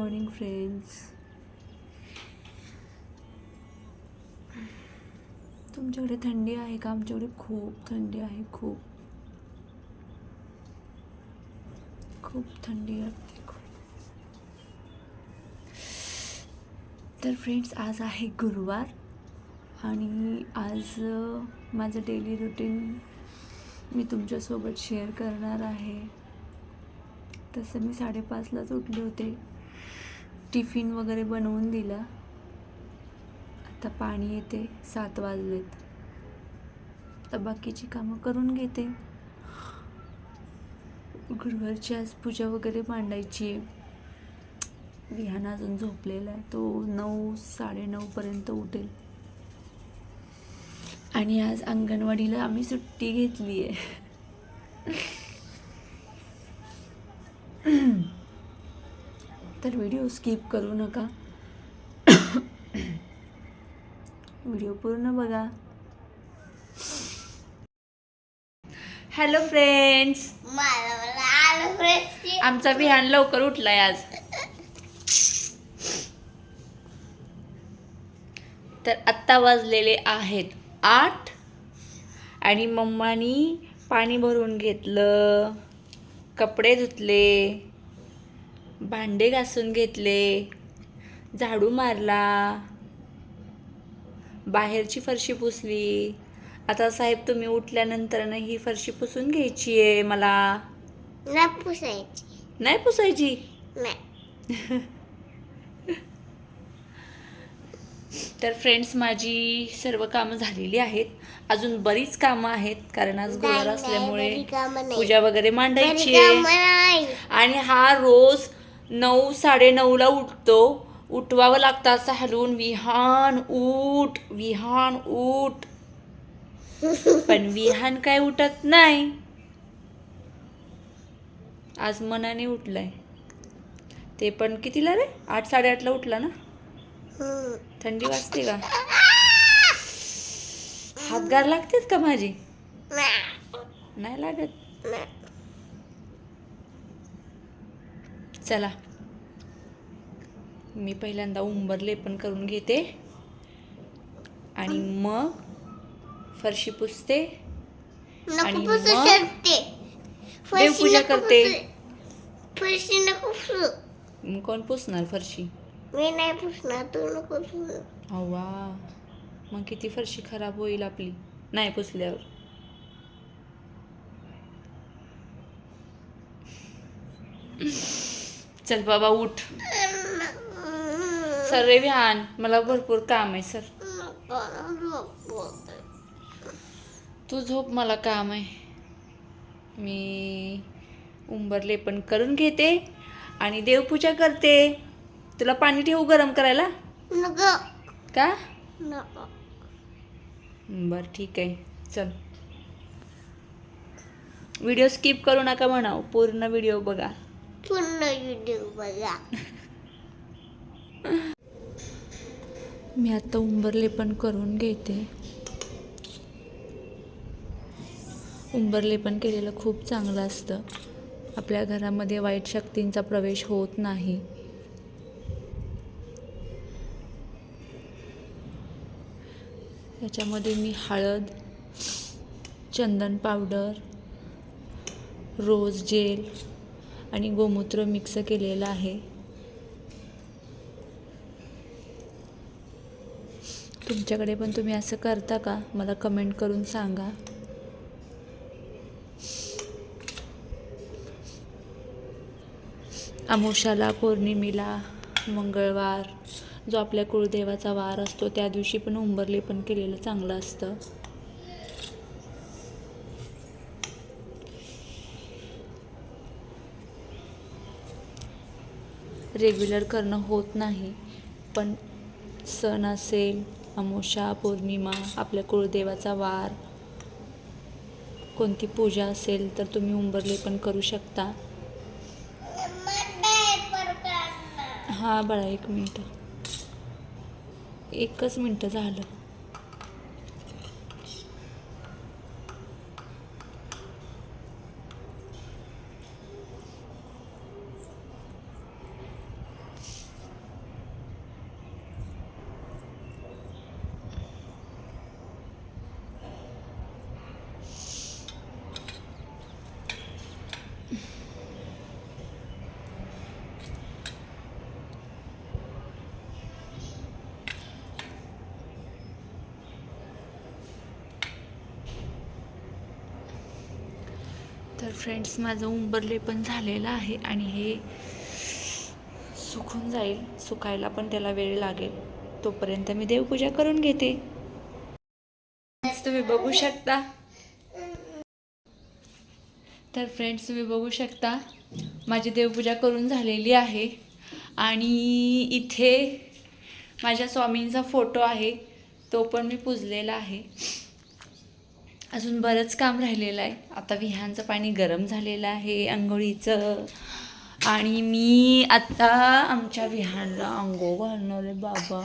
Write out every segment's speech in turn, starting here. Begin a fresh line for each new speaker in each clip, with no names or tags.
Morning friends तुमच्याकडे थंडी आहे का? आमच्याकडे खूप थंडी आहे खूप. खूप थंडी लागते खूप. तर फ्रेंड्स आज आहे गुरुवार आणि आज माझं डेली रुटीन मी तुमच्यासोबत शेअर करणार आहे. तसं मी साडेपाचलाच उठले होते. टिफिन वगैरे बनवून दिला. आता पाणी येते सात वाजलेत. आता बाकीची कामं करून घेते. गुरुवारची आज पूजा वगैरे मांडायची आहे. विहान अजून झोपलेला आहे तो नऊ साडेनऊपर्यंत उठेल. आणि आज अंगणवाडीला आम्ही सुट्टी घेतली आहे. तर व्हिडिओ स्किप करू नका. व्हिडिओ पूर्ण बघा. Hello friends. आमचा विहान लवकर उठलाय आज. तर आत्ता वाजलेले आहेत आठ आणि मम्मानी पाणी भरून घेतलं कपडे धुतले. भांडे घासून घेतले झाडू मारला बाहेरची फरशी पुसली. आता साहेब तुम्ही उठल्यानंतर ना ही फरशी पुसून घ्यायची आहे मला.
नाही पुसायची.
नाही पुसायची? तर फ्रेंड्स माझी सर्व कामं झालेली आहेत. अजून बरीच कामं आहेत कारण आज गुरुवार असल्यामुळे. पूजा वगैरे मांडायची आहे. आणि हा रोज नऊ साडेनऊला उठतो. उठवावं लागतं असं हलवून विहान उठ विहान उठ. पण विहान काय उठत नाही. आज मनाने उठलाय. ते पण कितीला रे? आठ साडेआठला उठला ना? थंडी वाजते का? हातगार लागतेच का माझी?
नाही,
नाही लागत
नाही.
चला. मी पहिल्यांदा उंबरले पण करून घेते. आणि मग फरशी पुसते. आणि देवपूजा करते.
फरशी नको पुसू.
कोण पुसणार फरशी?
मी नाही पुसणार तू नको पुसू.
अव्वा. मग किती फरशी खराब होईल आपली? नाही पुसल्यावर. चल बाबा उठ. सर रे विहान मला भरपूर काम आहे सर. तू झोप मला काम आहे. मी उंबरले पण करून घेते आणि देवपूजा करते. तुला पाणी ठेवू गरम करायला? का? बर ठीक आहे. चल. व्हिडिओ स्किप करू नका म्हणाव. पूर्ण व्हिडिओ बघा.
पूर्ण व्हिडिओ बघा
मी आता उंबरले पण करून घेते. उंबरले पण केलेलं खूप चांगलं असतं. आपल्या घरामध्ये वाईट शक्तींचा प्रवेश होत नाही. याच्यामध्ये मी हळद चंदन पावडर रोज जेल आणि गोमूत्र मिक्स केलेलं आहे. तुमच्याकडे पण तुम्ही असं करता का? मला कमेंट करून सांगा. अमोशाला पौर्णिमेला मंगळवार जो आपल्या कुळदेवाचा वार असतो त्या दिवशी पण उंबरले पण केलेलं चांगलं असतं. रेग्युलर करणं होत नाही. पण सण असेल अमावस्या पौर्णिमा आपल्या कुळदेवाचा वार कोणती पूजा असेल तर तुम्ही उंबरले पण करू शकता. हां बाळा एक मिनटं. एकच मिनटं झालं. तर फ्रेंड्स माझं उंबरले पण झालेलं आहे आणि हे सुकून जाईल सुकायला पण त्याला वेळ लागेल. तोपर्यंत मी देवपूजा करून घेते. तुम्ही बघू शकता. तर फ्रेंड्स तुम्ही बघू शकता माझी देवपूजा करून झालेली आहे. आणि इथे माझ्या स्वामींचा फोटो आहे तो पण मी पुजलेला आहे. अजून बरंच काम राहिलेलं आहे. आता विहांचं पाणी गरम झालेलं आहे आंघोळीचं. आणि मी आता आमच्या विहानला आंघोळ घालणार आहे बाबा.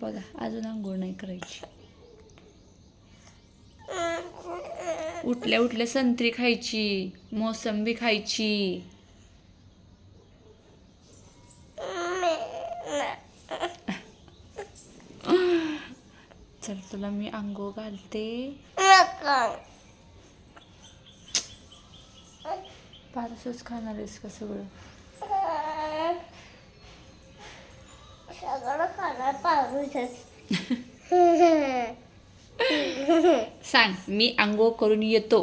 बघा अजून आंघोळ नाही करायची. उठल्या उठल्या संत्री खायची मोसंबी खायची. चल तुला मी आंघोळ घालते.
नको
पारसच खाणार आहेस का सगळं?
सगळं खाणार पाहूच
सांग मी आंघोळ करून येतो.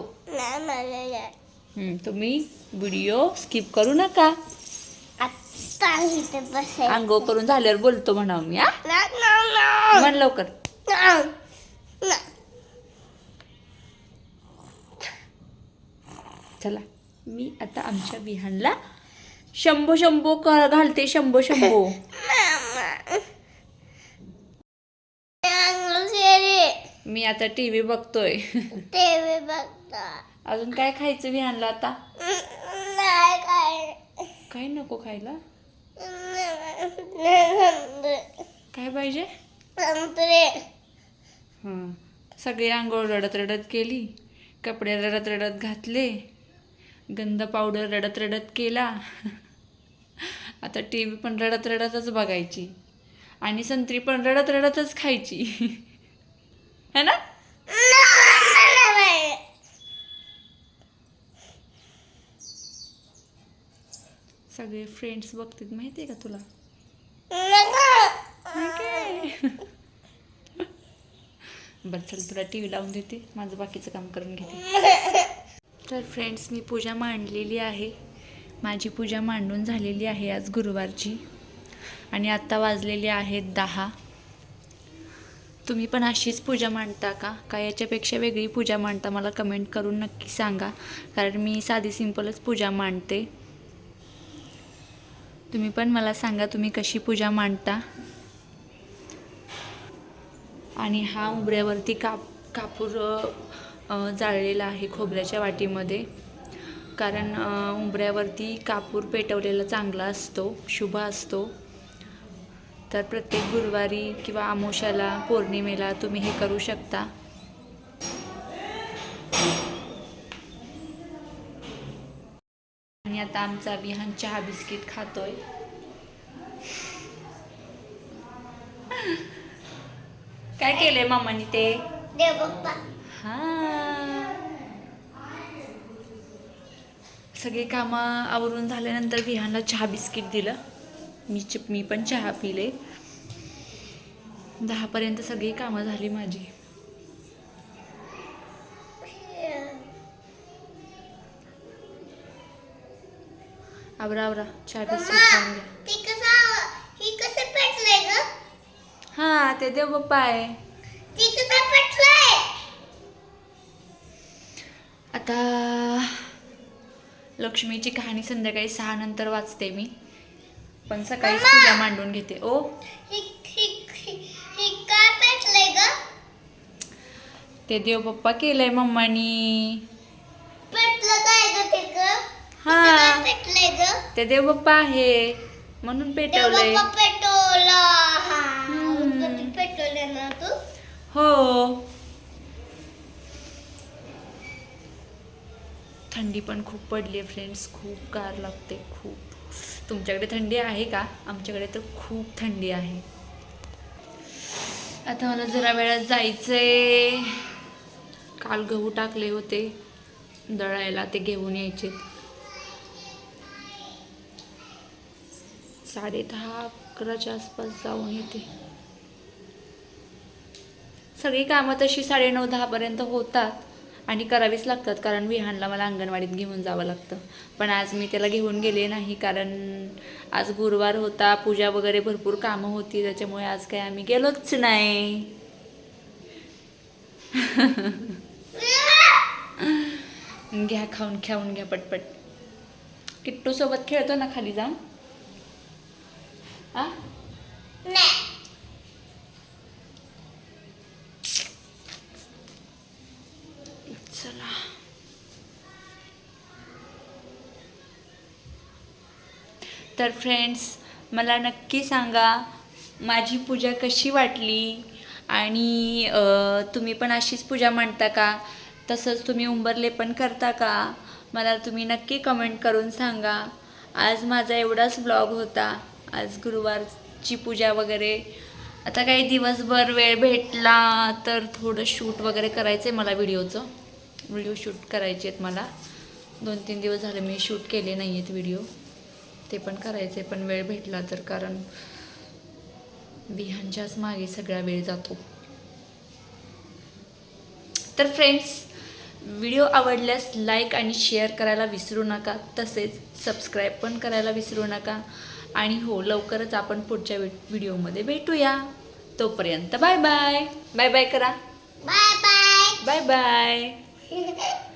तुम्ही व्हिडिओ स्किप करू नका. आंघोळ करून झाल्यावर बोलतो म्हणा मी हा? म्हण लवकर. चला मी आता आमच्या विहानला शंभो शंभो घालते शंभो शंभो. मी आता टी व्ही बघतोय.
टीव्ही बघता
अजून काय खायचं विहानला आता?
नाही काय
काय नको खायला? काय पाहिजे? हां. सगळी आंघोळ रडत रडत केली कपडे रडत रडत घातले गंध पावडर रडत रडत केला. आता टी व्ही पण रडत रडतच बघायची आणि संत्री पण रडत रडतच खायची. है ना? सगळे फ्रेंड्स बघतील माहिती आहे का तुला? बरं चल तुला टी व्ही लावून देते. माझं बाकीचं काम करून घेते. तर फ्रेंड्स मी पूजा मांडलेली आहे. माझी पूजा मांडून झालेली आहे आज गुरुवारची. आणि आत्ता वाजलेली आहेत दहा. तुम्ही पण अशीच पूजा मांडता का? का याच्यापेक्षा वेगळी पूजा मांडता? मला कमेंट करून नक्की सांगा. कारण मी साधी सिंपलच पूजा मांडते. तुम्ही पण मला सांगा तुम्ही कशी पूजा मांडता. आणि हा उंबऱ्यावरती काप कापूर जाळलेला आहे खोबऱ्याच्या वाटीमध्ये. कारण उंबऱ्यावरती कापूर पेटवलेला चांगला असतो शुभ असतो. तर प्रत्येक गुरुवारी किंवा आमोशाला पौर्णिमेला तुम्ही हे करू शकता. आणि आता आमचा विहान चहा बिस्किट खातोय. काय केलंय मामाने ते? हा. सगळी कामं आवरून झाल्यानंतर विहानला चहा बिस्किट दिलं. मी चिप मी पण चहा पिले. दहापर्यंत सगळी कामं झाली माझी. आवरा आवरा. चहा बिस्किट घ्या
ती कसं ही कसं पेटलंय ग
हां ते देव बाप्पा आहे. आता लक्ष्मीची कहाणी संध्याकाळी सहा नंतर वाचते मी. पण सकाळीच पूजा मांडून घेते ओ. ते देव बाप्पा केलंय मम्मानी. हा. ते देव बाप्पा आहे म्हणून पेटवलंय
बाप्पा पेटवला हा
हम्म.
उदबत्ती पेटवले ना तू
हो. थंडी पण खूप पडली आहे फ्रेंड्स खूप गार लागते खूप. तुमच्याकडे थंडी आहे का? आमच्याकडे तर खूप थंडी आहे. आता मला जरा वेळात जायचंय. काल गहू टाकले होते. दळायला ते घेऊन यायचे. साडे दहा अकराच्या आसपास जाऊन येते. सगळी कामं तशी साडेनऊ दहापर्यंत होतात आणि करावीच लागतात कारण विहानला मला अंगणवाडीत घेऊन जावं लागतं. पण आज मी त्याला घेऊन गेले नाही कारण आज गुरुवार होता पूजा वगैरे भरपूर कामं होती त्याच्यामुळे आज काय आम्ही गेलोच नाही. घ्या खाऊन खाऊन घ्या पटपट. किट्टू सोबत खेळतो ना खाली जाऊन आ? चला. तर फ्रेंड्स मला नक्की सांगा माझी पूजा कशी वाटली? आणि तुम्ही पण अशीच पूजा मांडता का? तसंच तुम्ही उंबरले पण करता का? मला तुम्ही नक्की कमेंट करून सांगा. आज माझा एवढाच ब्लॉग होता. आज गुरुवारची पूजा वगैरे. आता काही दिवसभर वेळ भेटला तर थोडं शूट वगैरे करायचं आहे मला व्हिडिओचं व्हिडिओ शूट करायचे आहेत मला. दोन तीन दिवस झाले मी शूट केले नाही आहेत व्हिडिओ. ते पण करायचे पण वेळ भेटला तर कारण विहांच्याच मागे सगळा वेळ जातो. तर फ्रेंड्स व्हिडिओ आवडल्यास लाईक आणि शेअर करायला विसरू नका. तसेच सबस्क्राईब पण करायला विसरू नका. आणि हो लवकरच आपण पुढच्या व्हिडिओमध्ये भेटूया. तोपर्यंत बाय बाय बाय बाय करा.
Bye bye
bye bye Hehehehe